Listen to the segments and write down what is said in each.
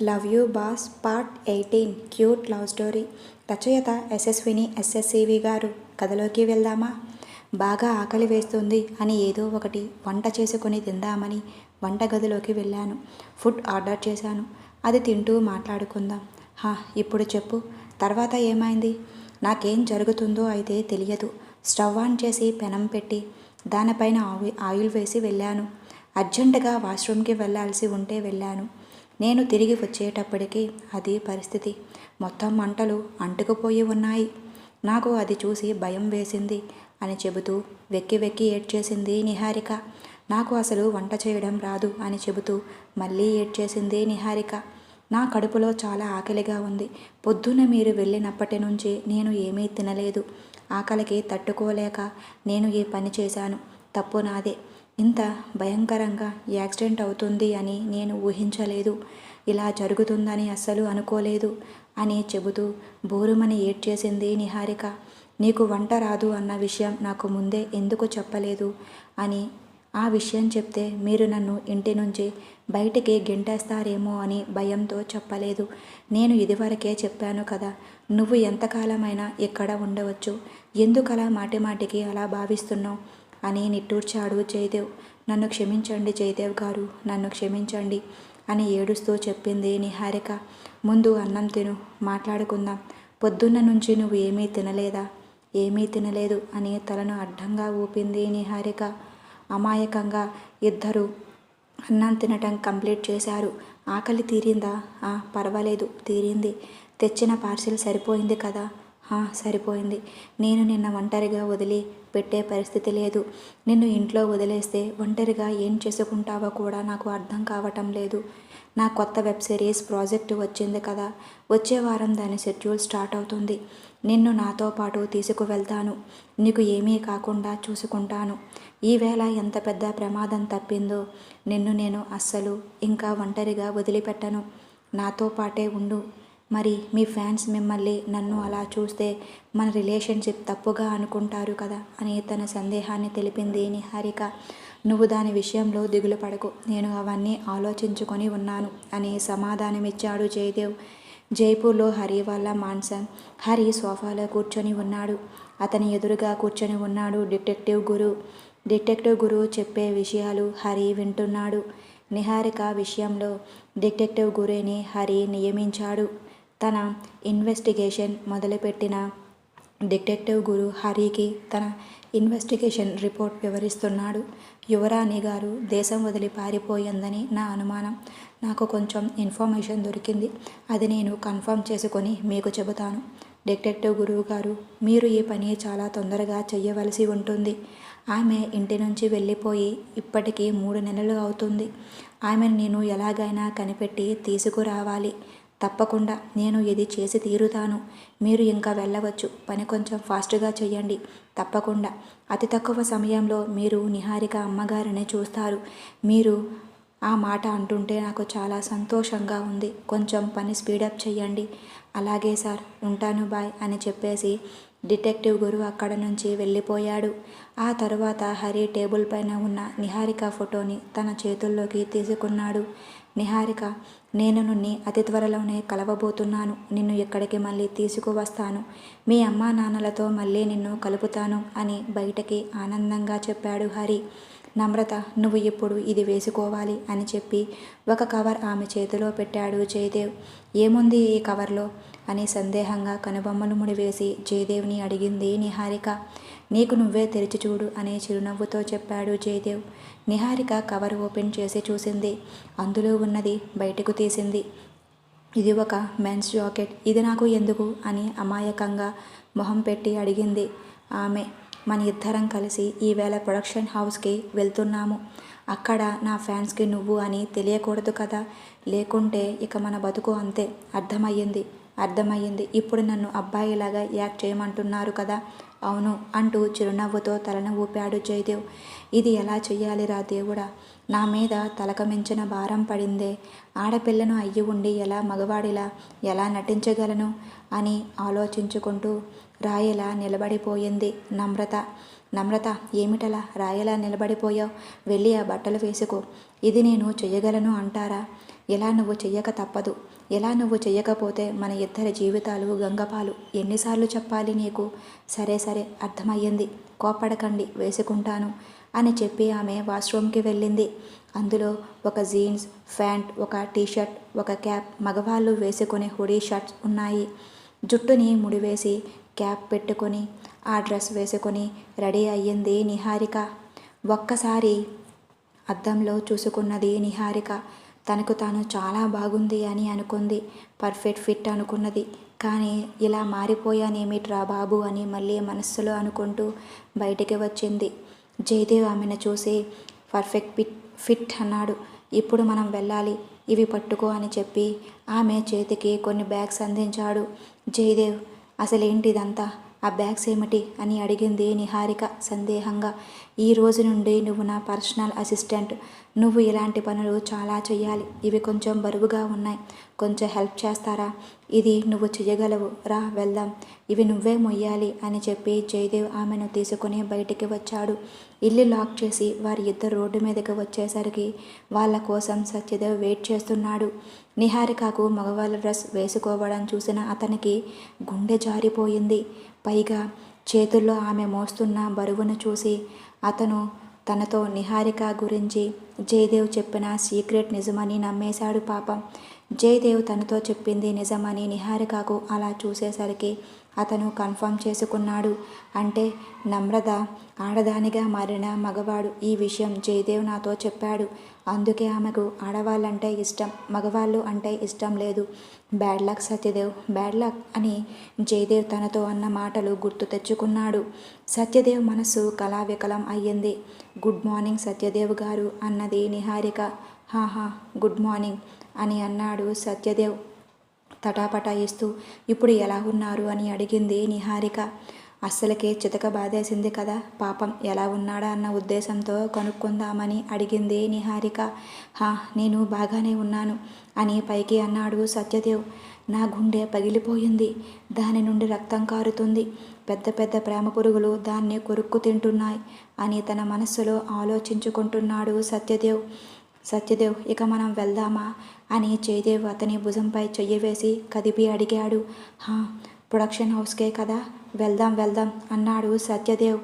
Love you boss part eighteen cute love story. రచయిత యశస్విని ఎస్ఎస్సివి గారు కథలోకి వెళ్దామా? బాగా ఆకలి వేస్తుంది అని ఏదో ఒకటి వంట చేసుకొని తిందామని వంటగదిలోకి వెళ్ళాను. ఫుడ్ ఆర్డర్ చేశాను. అది తింటూ మాట్లాడుకుందాం. హా ఇప్పుడు చెప్పు. తర్వాత ఏమైంది? నాకేం జరుగుతుందో అయితే తెలియదు. స్టవ్ ఆన్ చేసి పెనం పెట్టి దానిపైన ఆయిల్ వేసి వెళ్ళాను. అర్జెంటుగా వాష్రూమ్కి వెళ్ళాల్సి ఉంటే వెళ్ళాను. నేను తిరిగి వచ్చేటప్పటికి అది పరిస్థితి. మొత్తం మంటలు అంటుకుపోయి ఉన్నాయి. నాకు అది చూసి భయం వేసింది అని చెబుతూ వెక్కి వెక్కి ఏడ్చేసింది నిహారిక. నాకు అసలు వంట చేయడం రాదు అని చెబుతూ మళ్ళీ ఏడ్చేసింది నిహారిక. నా కడుపులో చాలా ఆకలిగా ఉంది. పొద్దున్న మీరు వెళ్ళినప్పటి నుంచి నేను ఏమీ తినలేదు. ఆకలికి తట్టుకోలేక నేను ఈ పని చేశాను? తప్పు నాదే. ఇంత భయంకరంగా యాక్సిడెంట్ అవుతుంది అని నేను ఊహించలేదు. ఇలా జరుగుతుందని అస్సలు అనుకోలేదు అని చెబుతూ బోరుమని ఏడ్చేసింది నిహారిక. నీకు వంట రాదు అన్న విషయం నాకు ముందే ఎందుకు చెప్పలేదు అని ఆ విషయం చెప్తే మీరు నన్ను ఇంటి నుంచి బయటికి గెంటేస్తారేమో అని భయంతో చెప్పలేదు. నేను ఇదివరకే చెప్పాను కదా నువ్వు ఎంతకాలమైనా ఇక్కడ ఉండవచ్చు ఎందుకలా మాటిమాటికి అలా భావిస్తున్నావు? అని నిట్టూర్చాడు జయదేవ్. నన్ను క్షమించండి జయదేవ్ గారు నన్ను క్షమించండి అని ఏడుస్తూ చెప్పింది నిహారిక. ముందు అన్నం తిను మాట్లాడుకుందాం. పొద్దున్న నుంచి నువ్వు ఏమీ తినలేదా? ఏమీ తినలేదు అని తలను అడ్డంగా ఊపింది నిహారిక. అమాయకంగా ఇద్దరు అన్నం తినటం కంప్లీట్ చేశారు. ఆకలి తీరిందా? "ఆ, పర్వాలేదు తీరింది. తెచ్చిన పార్సిల్ సరిపోయింది కదా? సరిపోయింది. నేను నిన్న ఒంటరిగా వదిలి పెట్టే పరిస్థితి లేదు. నిన్ను ఇంట్లో వదిలేస్తే ఒంటరిగా ఏం చేసుకుంటావో కూడా నాకు అర్థం కావటం లేదు. నా కొత్త వెబ్ సిరీస్ ప్రాజెక్టు వచ్చింది కదా. వచ్చే వారం దాని షెడ్యూల్ స్టార్ట్ అవుతుంది. నిన్ను నాతో పాటు తీసుకువెళ్తాను. నీకు ఏమీ కాకుండా చూసుకుంటాను. ఈవేళ ఎంత పెద్ద ప్రమాదం తప్పిందో నిన్ను నేను అస్సలు ఇంకా ఒంటరిగా వదిలిపెట్టను. నాతో పాటే ఉండు. మరి మీ ఫ్యాన్స్ మిమ్మల్ని నన్ను అలా చూస్తే మన రిలేషన్షిప్ తప్పుగా అనుకుంటారు కదా అని తన సందేహాన్ని తెలిపింది నిహారిక. నువ్వు దాని విషయంలో దిగులు పడకు. నేను అవన్నీ ఆలోచించుకొని ఉన్నాను అని సమాధానమిచ్చాడు జయదేవ్. జైపూర్లో హరి వాళ్ళ మాన్సన్. హరి సోఫాలో కూర్చొని ఉన్నాడు. అతని ఎదురుగా కూర్చొని ఉన్నాడు డిటెక్టివ్ గురు. డిటెక్టివ్ గురు చెప్పే విషయాలు హరి వింటున్నాడు. నిహారిక విషయంలో డిటెక్టివ్ గురుని హరి నియమించాడు. తన ఇన్వెస్టిగేషన్ మొదలుపెట్టిన డిటెక్టివ్ గురు హరికి తన ఇన్వెస్టిగేషన్ రిపోర్ట్ వివరిస్తున్నాడు. యువరాణి గారు దేశం వదిలి పారిపోయిందని నా అనుమానం. నాకు కొంచెం ఇన్ఫర్మేషన్ దొరికింది. అది నేను కన్ఫర్మ్ చేసుకొని మీకు చెబుతాను. డిటెక్టివ్ గురువు గారు మీరు ఈ పని చాలా తొందరగా చెయ్యవలసి ఉంటుంది. ఆమె ఇంటి నుంచి వెళ్ళిపోయి ఇప్పటికీ మూడు నెలలు అవుతుంది. ఆమెను నేను ఎలాగైనా కనిపెట్టి తీసుకురావాలి. తప్పకుండా నేను ఇది చేసి తీరుతాను. మీరు ఇంకా వెళ్ళవచ్చు. పని కొంచెం ఫాస్ట్గా చేయండి తప్పకుండా. అతి తక్కువ సమయంలో మీరు నిహారిక అమ్మగారిని చూస్తారు. మీరు ఆ మాట అంటుంటే నాకు చాలా సంతోషంగా ఉంది. కొంచెం పని స్పీడప్ చేయండి అలాగే సార్ ఉంటాను బాయ్ అని చెప్పేసి డిటెక్టివ్ గురు అక్కడ నుంచి వెళ్ళిపోయాడు. ఆ తరువాత హరి టేబుల్ పైన ఉన్న నిహారిక ఫోటోని తన చేతుల్లోకి తీసుకున్నాడు. నిహారిక నేను నిన్ను అతి త్వరలోనే కలవబోతున్నాను. నిన్ను ఇక్కడికి మళ్ళీ తీసుకువస్తాను? మీ అమ్మా నాన్నలతో మళ్ళీ నిన్ను కలుపుతాను అని బయటకి ఆనందంగా చెప్పాడు హరి. నమ్రత నువ్వు ఇప్పుడు ఇది వేసుకోవాలి అని చెప్పి ఒక కవర్ ఆమె చేతిలో పెట్టాడు జయదేవ్. ఏముంది ఈ కవర్లో? అని సందేహంగా కనుబొమ్మలు ముడివేసి జయదేవ్ని అడిగింది నిహారిక. నీకు నువ్వే తెరిచి చూడు అనే చిరునవ్వుతో చెప్పాడు జయదేవ్. నిహారిక కవర్ ఓపెన్ చేసి చూసింది. అందులో ఉన్నది బయటకు తీసింది. ఇది ఒక మెన్స్ జాకెట్. ఇది నాకు ఎందుకు? అని అమాయకంగా మొహం పెట్టి అడిగింది. ఆమె మన ఇద్దరం కలిసి ఈవేళ ప్రొడక్షన్ హౌస్కి వెళ్తున్నాము. అక్కడ నా ఫ్యాన్స్కి నువ్వు అని తెలియకూడదు కదా? లేకుంటే ఇక మన బతుకు అంతే. అర్థమయ్యింది. అర్థమయ్యింది. ఇప్పుడు నన్ను అబ్బాయిలాగా యాక్ట్ చేయమంటున్నారు కదా? అవును అంటూ చిరునవ్వుతో తలను ఊపాడు జయదేవ్. ఇది ఎలా చెయ్యాలిరా దేవుడా? నా మీద తలక మించిన భారం పడిందే. ఆడపిల్లను అయ్యి ఉండి ఎలా మగవాడిలా ఎలా నటించగలను అని ఆలోచించుకుంటూ రాయలా నిలబడిపోయింది నమ్రత. నమ్రత ఏమిటలా రాయలా నిలబడిపోయావు? వెళ్ళి ఆ బట్టలు వేసుకో. ఇది నేను చెయ్యగలను అంటారా? ఎలా నువ్వు చెయ్యక తప్పదు. ఎలా నువ్వు చెయ్యకపోతే మన ఇద్దరి జీవితాలు గంగపాలు. ఎన్నిసార్లు చెప్పాలి నీకు? సరే సరే అర్థమయ్యింది. కోపడకండి వేసుకుంటాను అని చెప్పి ఆమె వాష్రూమ్కి వెళ్ళింది. అందులో ఒక జీన్స్ ప్యాంట్ ఒక టీషర్ట్ ఒక క్యాప్ మగవాళ్ళు వేసుకునే హుడీ షర్ట్స్ ఉన్నాయి. జుట్టుని ముడివేసి క్యాప్ పెట్టుకొని ఆ డ్రెస్ వేసుకొని రెడీ అయ్యింది నిహారిక. ఒక్కసారి అద్దంలో చూసుకున్నది నిహారిక. తనకు తాను చాలా బాగుంది అని అనుకుంది. పర్ఫెక్ట్ ఫిట్ అనుకున్నది. కానీ ఇలా మారిపోయానేమిట్రా బాబు అని మళ్ళీ మనస్సులో అనుకుంటూ బయటికి వచ్చింది. జయదేవ్ ఆమెను చూసి పర్ఫెక్ట్ ఫిట్ ఫిట్ అన్నాడు. ఇప్పుడు మనం వెళ్ళాలి. ఇవి పట్టుకో అని చెప్పి ఆమె చేతికి కొన్ని బ్యాగ్స్ అందించాడు. జయదేవ్ అసలేంటిదంతా? ఆ బ్యాగ్స్ ఏమిటి అని అడిగింది నిహారిక సందేహంగా. ఈ రోజు నుండి నువ్వు నా పర్సనల్ అసిస్టెంట్. నువ్వు ఇలాంటి పనులు చాలా చేయాలి ఇవి కొంచెం బరువుగా ఉన్నాయి. కొంచెం హెల్ప్ చేస్తారా? ఇది నువ్వు చేయగలవు రా వెళ్దాం. ఇవి నువ్వే మొయ్యాలి అని చెప్పి జయదేవ్ ఆమెను తీసుకుని బయటికి వచ్చాడు. ఇల్లు లాక్ చేసి వారి ఇద్దరు రోడ్డు మీదకి వచ్చేసరికి వాళ్ళ కోసం సత్యదేవ్ వెయిట్ చేస్తున్నాడు. నిహారికకు మగవాళ్ళ డ్రెస్ వేసుకోవడం చూసిన అతనికి గుండె జారిపోయింది. పైగా చేతుల్లో ఆమె మోస్తున్న బరువును చూసి అతను తనతో నిహారిక గురించి జయదేవ్ చెప్పిన సీక్రెట్ నిజమని నమ్మేశాడు పాపం. జయదేవ్ తనతో చెప్పింది నిజమని నిహారికకు అలా చూసేసరికి అతను కన్ఫర్మ్ చేసుకున్నాడు. అంటే నమ్రత ఆడదానిగా మారిన మగవాడు ఈ విషయం జయదేవ్ నాతో చెప్పాడు. అందుకే ఆమెకు ఆడవాళ్ళంటే ఇష్టం మగవాళ్ళు అంటే ఇష్టం లేదు. Bad luck Satyadev bad luck అని జయదేవ్ తనతో అన్న మాటలు గుర్తు తెచ్చుకున్నాడు. సత్యదేవ్ మనస్సు కళావికలం అయ్యింది. గుడ్ మార్నింగ్ సత్యదేవ్ గారు అన్నది నిహారిక. హాహా గుడ్ మార్నింగ్ అని అన్నాడు సత్యదేవ్ తటాపటాయిస్తూ. ఇప్పుడు ఎలా ఉన్నారు? అని అడిగింది నిహారిక. అస్సలకే చితక బాధేసింది కదా. పాపం ఎలా ఉన్నాడా అన్న ఉద్దేశంతో కనుక్కుందామని అడిగింది నిహారిక. హా నేను బాగానే ఉన్నాను అని పైకి అన్నాడు సత్యదేవ్. నా గుండె పగిలిపోయింది. దాని నుండి రక్తం కారుతుంది. పెద్ద పెద్ద ప్రేమ పురుగులు దాన్ని కొరుక్కు తింటున్నాయి అని తన మనస్సులో ఆలోచించుకుంటున్నాడు సత్యదేవ్. సత్యదేవ్ ఇక మనం వెళ్దామా అని జయదేవ్ అతని భుజంపై చెయ్యి వేసి కదిపి అడిగాడు. హా ప్రొడక్షన్ హౌస్కే కదా? వెళ్దాం వెళ్దాం అన్నాడు సత్యదేవ్.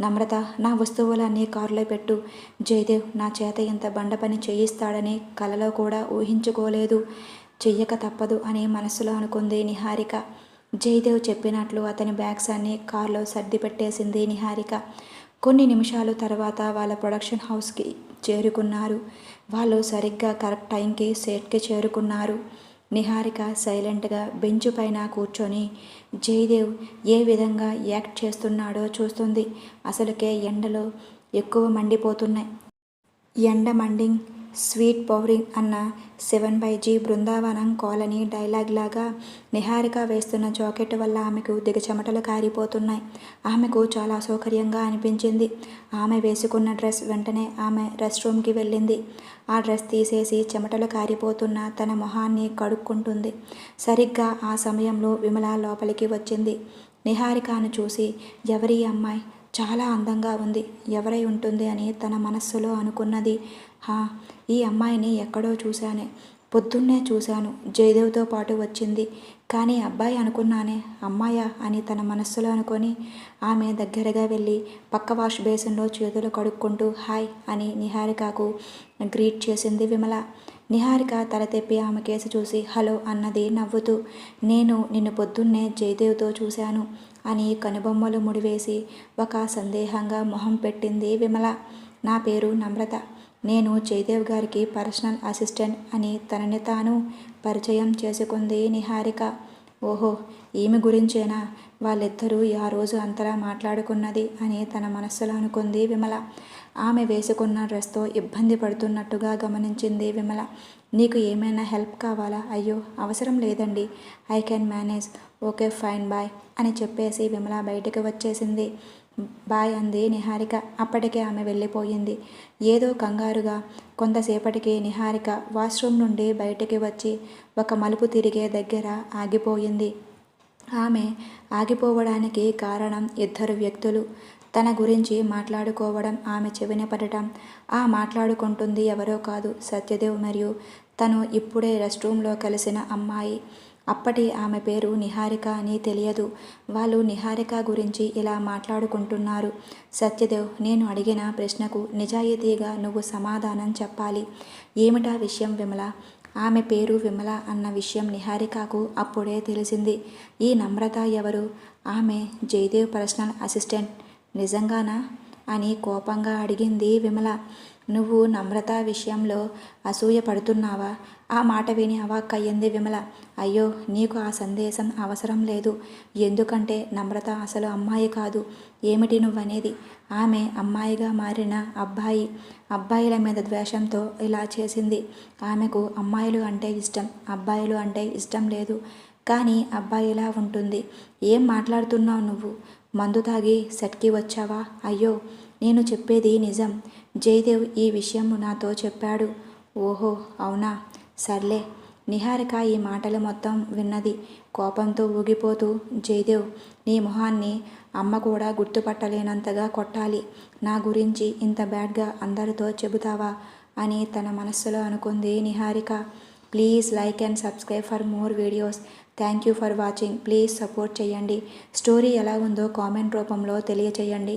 నమ్రత నా వస్తువులన్నీ కారులో పెట్టు. జయదేవ్ నా చేత ఇంత బండ పని చేయిస్తాడని కలలో కూడా ఊహించుకోలేదు. చెయ్యక తప్పదు అని మనసులో అనుకుంది నిహారిక. జయదేవ్ చెప్పినట్లు అతని బ్యాగ్స్ అన్ని కారులో సర్ది పెట్టేసింది నిహారిక. కొన్ని నిమిషాలు తర్వాత వాళ్ళ ప్రొడక్షన్ హౌస్కి చేరుకున్నారు. వాళ్ళు సరిగ్గా కరెక్ట్ టైంకి సెట్కి చేరుకున్నారు. నిహారిక సైలెంట్గా బెంచ్ పైన కూర్చొని జయదేవ్ ఏ విధంగా యాక్ట్ చేస్తున్నాడో చూస్తుంది. అసలుకే ఎండలో ఎక్కువ మండిపోతున్నాయి. ఎండ మండింగ్ స్వీట్ పౌరింగ్ అన్న seven by G Brindavanam colony dialogue లాగా నిహారిక వేస్తున్న జాకెట్ వల్ల ఆమెకు దిగ చెమటలు కారిపోతున్నాయి. ఆమెకు చాలా అసౌకర్యంగా అనిపించింది. ఆమె వేసుకున్న డ్రెస్ వెంటనే ఆమె రెస్ట్ రూమ్కి వెళ్ళింది. ఆ డ్రెస్ తీసేసి చెమటలు కారిపోతున్న తన మొహాన్ని కడుక్కుంటుంది. సరిగ్గా ఆ సమయంలో విమల లోపలికి వచ్చింది. నిహారికను చూసి ఎవరి అమ్మాయి? చాలా అందంగా ఉంది. ఎవరై ఉంటుంది అని తన మనస్సులో అనుకున్నది హా ఈ అమ్మాయిని ఎక్కడో చూశానే. పొద్దున్నే చూశాను. జయదేవ్తో పాటు వచ్చింది. కానీ అబ్బాయి అనుకున్నానే అమ్మాయా అని తన మనస్సులో అనుకొని ఆమె దగ్గరగా వెళ్ళి పక్క వాష్ బేసిన్లో చేతులు కడుక్కుంటూ హాయ్ అని నిహారికకు గ్రీట్ చేసింది విమల. నిహారిక తల తెప్పి ఆమె కేసు చూసి హలో అన్నది నవ్వుతూ నేను నిన్ను పొద్దున్నే జయదేవ్తో చూశాను అని కనుబొమ్మలు ముడివేసి ఒక సందేహంగా మొహం పెట్టింది విమల. నా పేరు నమ్రత. నేను జయదేవ్ గారికి పర్సనల్ అసిస్టెంట్ అని తనని తాను పరిచయం చేసుకుంది నిహారిక. ఓహో ఈమె గురించేనా? వాళ్ళిద్దరూ ఆ రోజు అంతలా మాట్లాడుకున్నది అని తన మనస్సులో అనుకుంది విమల. ఆమె వేసుకున్న డ్రెస్తో ఇబ్బంది పడుతున్నట్టుగా గమనించింది విమల. నీకు ఏమైనా హెల్ప్ కావాలా? అయ్యో అవసరం లేదండి. I can manage. Okay fine bye అని చెప్పేసి విమల బయటకు వచ్చేసింది. బాయ్ అంది నిహారిక. అప్పటికే ఆమె వెళ్ళిపోయింది. ఏదో కంగారుగా కొంతసేపటికి నిహారిక వాష్రూమ్ నుండి బయటికి వచ్చి ఒక మలుపు తిరిగే దగ్గర ఆగిపోయింది. ఆమె ఆగిపోవడానికి కారణం ఇద్దరు వ్యక్తులు. తన గురించి మాట్లాడుకోవడం ఆమె చెవిన పడటం. ఆ మాట్లాడుకుంటుంది ఎవరో కాదు సత్యదేవ్ మరియు తను ఇప్పుడే రెస్ట్ రూమ్లో కలిసిన అమ్మాయి. అప్పటి ఆమె పేరు నిహారిక అని తెలియదు. వాళ్ళు నిహారిక గురించి ఇలా మాట్లాడుకుంటున్నారు. సత్యదేవ్ నేను అడిగిన ప్రశ్నకు నిజాయితీగా నువ్వు సమాధానం చెప్పాలి. ఏమిటా విషయం విమల? ఆమె పేరు విమల అన్న విషయం నిహారికకు అప్పుడే తెలిసింది. ఈ నమ్రత ఎవరు? ఆమె జయదేవ్ పర్సనల్ అసిస్టెంట్. నిజంగానా? అని కోపంగా అడిగింది విమల. నువ్వు నమ్రత విషయంలో అసూయ పడుతున్నావా? ఆ మాట విని అవాక్కయ్యింది విమల. అయ్యో నీకు ఆ సందేశం అవసరం లేదు. ఎందుకంటే నమ్రత అసలు అమ్మాయి కాదు. ఏమిటి నువ్వనేది? ఆమె అమ్మాయిగా మారిన అబ్బాయి అబ్బాయిల మీద ద్వేషంతో ఇలా చేసింది. ఆమెకు అమ్మాయిలు అంటే ఇష్టం అబ్బాయిలు అంటే ఇష్టం లేదు. కానీ అబ్బాయిలా ఉంటుంది. ఏం మాట్లాడుతున్నావు నువ్వు? మందు తాగి సెట్కి వచ్చావా? అయ్యో నేను చెప్పేది నిజం. జయదేవ్ ఈ విషయం నాతో చెప్పాడు. ఓహో అవునా? సర్లే. నిహారిక ఈ మాటలు మొత్తం విన్నది. కోపంతో ఊగిపోతూ జయదేవ్ నీ మొహాన్ని అమ్మ కూడా గుర్తుపట్టలేనంతగా కొట్టాలి. నా గురించి ఇంత బ్యాడ్గా అందరితో చెబుతావా? అని తన మనస్సులో అనుకుంది Niharika. Please like and subscribe for more videos. Thank you for watching please support చేయండి. స్టోరీ ఎలా ఉందో కామెంట్ రూపంలో తెలియచేయండి.